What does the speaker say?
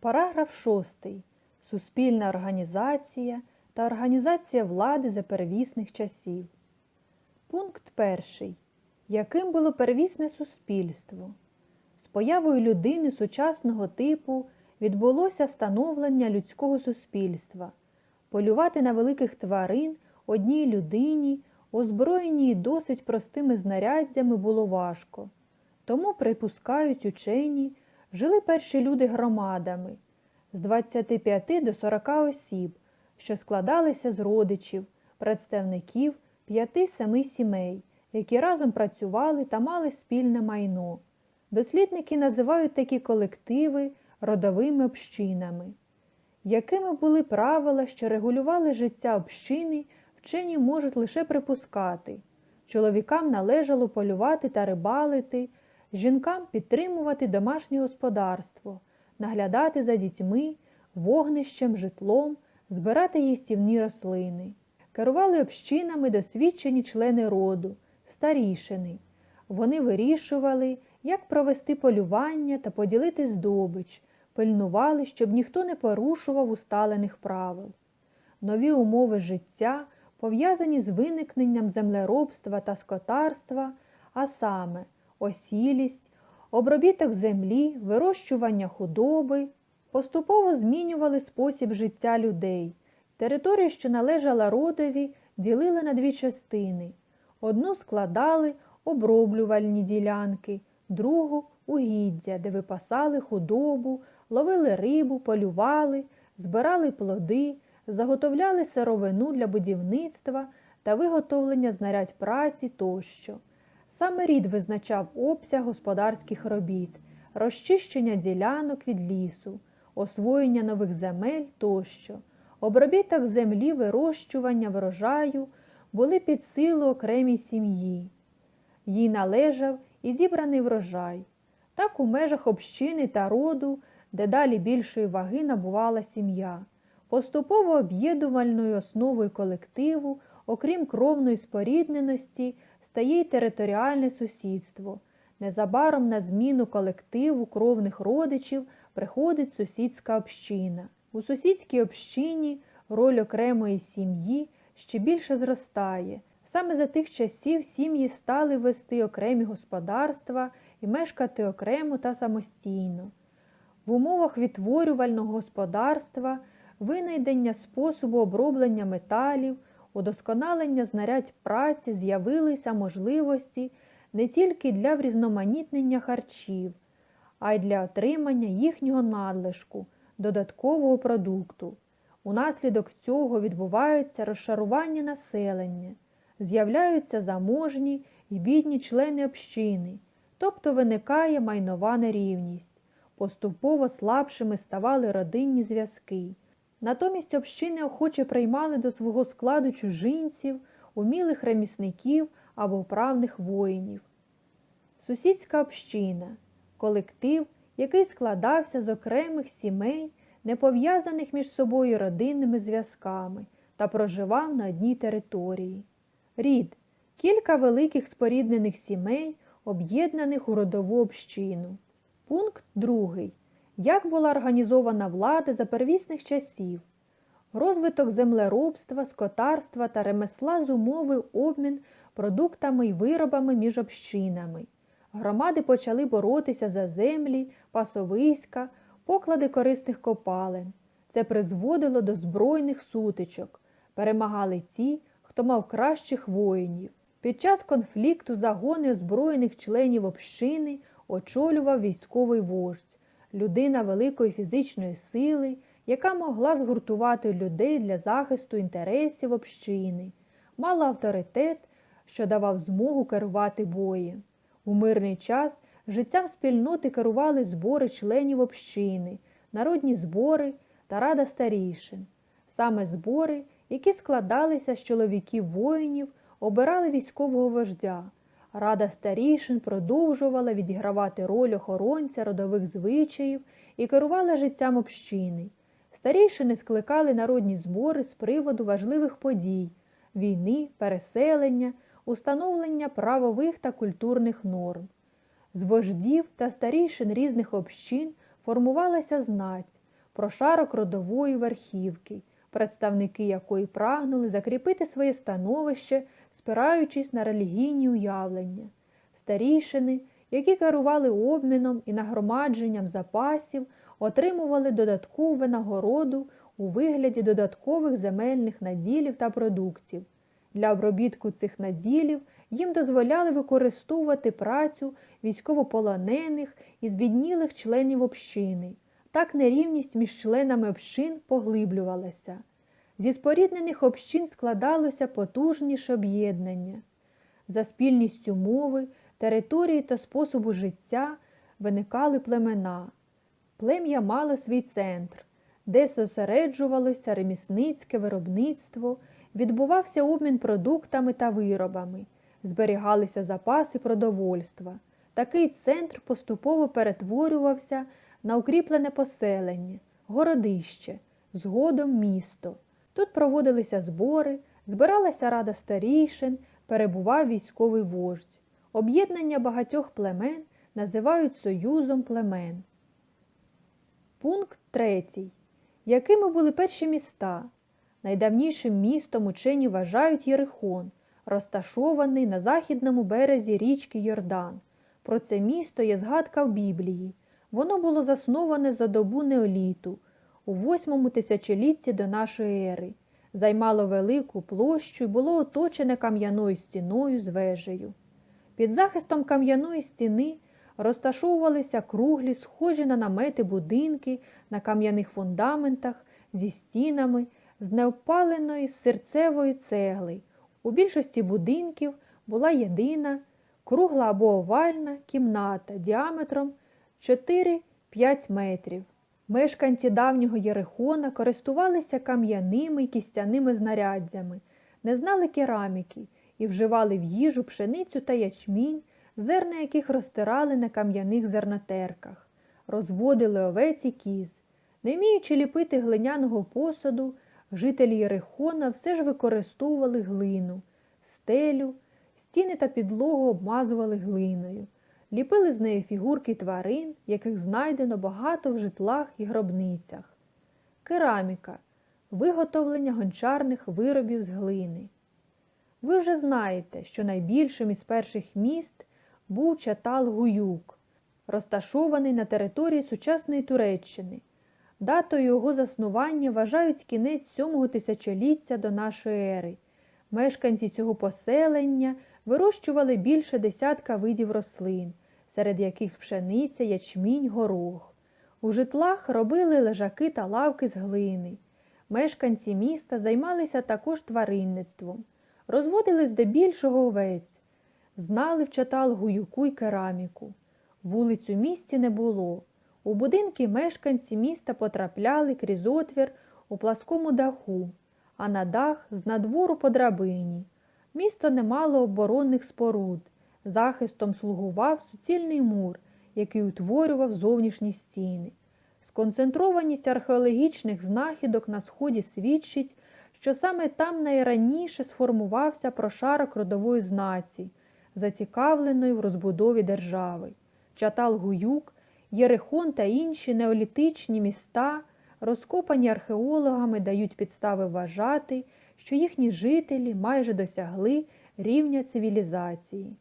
Параграф 6. Суспільна організація та організація влади за первісних часів. Пункт 1. Яким було первісне суспільство? З появою людини сучасного типу відбулося становлення людського суспільства. Полювати на великих тварин одній людині, озброєній досить простими знаряддями, було важко. Тому, припускають учені, жили перші люди громадами з 25 до 40 осіб, що складалися з родичів, представників 5-7 сімей, які разом працювали та мали спільне майно. Дослідники називають такі колективи родовими общинами. Якими були правила, що регулювали життя общини, вчені можуть лише припускати. Чоловікам належало полювати та рибалити, жінкам підтримувати домашнє господарство, наглядати за дітьми, вогнищем, житлом, збирати їстівні рослини. Керували общинами досвідчені члени роду, старішини. Вони вирішували, як провести полювання та поділити здобич, пильнували, щоб ніхто не порушував усталених правил. Нові умови життя, пов'язані з виникненням землеробства та скотарства, а саме осілість, обробіток землі, вирощування худоби, поступово змінювали спосіб життя людей. Територію, що належала родові, ділили на дві частини. Одну складали оброблювальні ділянки, другу угіддя, де випасали худобу, ловили рибу, полювали, збирали плоди, заготовляли сировину для будівництва та виготовлення знарядь праці тощо. Саме рід визначав обсяг господарських робіт, розчищення ділянок від лісу, освоєння нових земель тощо. Обробіток землі, вирощування врожаю були під силу окремій сім'ї. Їй належав і зібраний врожай. Так у межах общини та роду, дедалі більшої ваги набувала сім'я. Поступово об'єднувальною основою колективу, окрім кровної спорідненості, стає й територіальне сусідство. Незабаром на зміну колективу кровних родичів приходить сусідська община. У сусідській общині роль окремої сім'ї ще більше зростає. Саме за тих часів сім'ї стали вести окремі господарства і мешкати окремо та самостійно. В умовах відтворювального господарства, винайдення способу оброблення металів, удосконалення знарядь праці з'явилися можливості не тільки для врізноманітнення харчів, а й для отримання їхнього надлишку, додаткового продукту. Унаслідок цього відбувається розшарування населення, з'являються заможні й бідні члени общини, тобто виникає майнова нерівність. Поступово слабшими ставали родинні зв'язки. Натомість общини охоче приймали до свого складу чужинців, умілих ремісників або вправних воїнів. Сусідська община колектив, який складався з окремих сімей, не пов'язаних між собою родинними зв'язками та проживав на одній території. Рід кілька великих споріднених сімей, об'єднаних у родову общину. Пункт 2. Як була організована влада за первісних часів? Розвиток землеробства, скотарства та ремесла зумовив обмін продуктами й виробами між общинами. Громади почали боротися за землі, пасовиська, поклади корисних копалин. Це призводило до збройних сутичок. Перемагали ті, хто мав кращих воїнів. Під час конфлікту загони озброєних членів общини очолював військовий вождь, людина великої фізичної сили, яка могла згуртувати людей для захисту інтересів общини, мала авторитет, що давав змогу керувати боєм. У мирний час життям спільноти керували збори членів общини, народні збори та рада старішин. Саме збори, які складалися з чоловіків воїнів, обирали військового вождя. Рада старішин продовжувала відігравати роль охоронця родових звичаїв і керувала життям общини. Старішини скликали народні збори з приводу важливих подій війни, переселення, установлення правових та культурних норм. З вождів та старішин різних общин формувалася знать, прошарок родової верхівки, представники якої прагнули закріпити своє становище, спираючись на релігійні уявлення. Старішини, які керували обміном і нагромадженням запасів, отримували додаткову винагороду у вигляді додаткових земельних наділів та продуктів. Для обробітку цих наділів їм дозволяли використовувати працю військовополонених і збіднілих членів общини. Так нерівність між членами общин поглиблювалася. Зі споріднених общин складалося потужніше об'єднання. За спільністю мови, території та способу життя виникали племена. Плем'я мало свій центр, де зосереджувалося ремісницьке виробництво, відбувався обмін продуктами та виробами, зберігалися запаси продовольства. Такий центр поступово перетворювався на укріплене поселення, городище, згодом місто. Тут проводилися збори, збиралася рада старійшин, перебував військовий вождь. Об'єднання багатьох племен називають союзом племен. Пункт третій. Якими були перші міста? Найдавнішим містом учені вважають Єрихон, розташований на західному березі річки Йордан. Про це місто є згадка в Біблії. Воно було засноване за добу неоліту у восьмому тисячолітті до нашої ери, займало велику площу і було оточене кам'яною стіною з вежею. Під захистом кам'яної стіни розташовувалися круглі, схожі на намети будинки на кам'яних фундаментах зі стінами з неопаленої серцевої цегли. У більшості будинків була єдина кругла або овальна кімната діаметром 4-5 метрів. Мешканці давнього Єрихона користувалися кам'яними і кістяними знаряддями, не знали кераміки і вживали в їжу пшеницю та ячмінь, зерна яких розтирали на кам'яних зернотерках, розводили овець і кіз. Не вміючи ліпити глиняного посуду, жителі Єрихона все ж використовували глину, стелю, стіни та підлогу обмазували глиною, ліпили з нею фігурки тварин, яких знайдено багато в житлах і гробницях. Кераміка виготовлення гончарних виробів з глини. Ви вже знаєте, що найбільшим із перших міст був Чатал-Гуюк, розташований на території сучасної Туреччини. Датою його заснування вважають кінець сьомого тисячоліття до нашої ери. Мешканці цього поселення вирощували більше десятка видів рослин, серед яких пшениця, ячмінь, горох. У житлах робили лежаки та лавки з глини. Мешканці міста займалися також тваринництвом, розводили здебільшого овець, знали в чатал гуюку й кераміку. Вулиць у місті не було. У будинки мешканці міста потрапляли крізь отвір у пласкому даху, а на дах з надвору по драбині. Місто не мало оборонних споруд. Захистом слугував суцільний мур, який утворював зовнішні стіни. Сконцентрованість археологічних знахідок на сході свідчить, що саме там найраніше сформувався прошарок родової знаці, зацікавленої в розбудові держави. Чатал-Гуюк, Єрихон та інші неолітичні міста, розкопані археологами, дають підстави вважати, що їхні жителі майже досягли рівня цивілізації.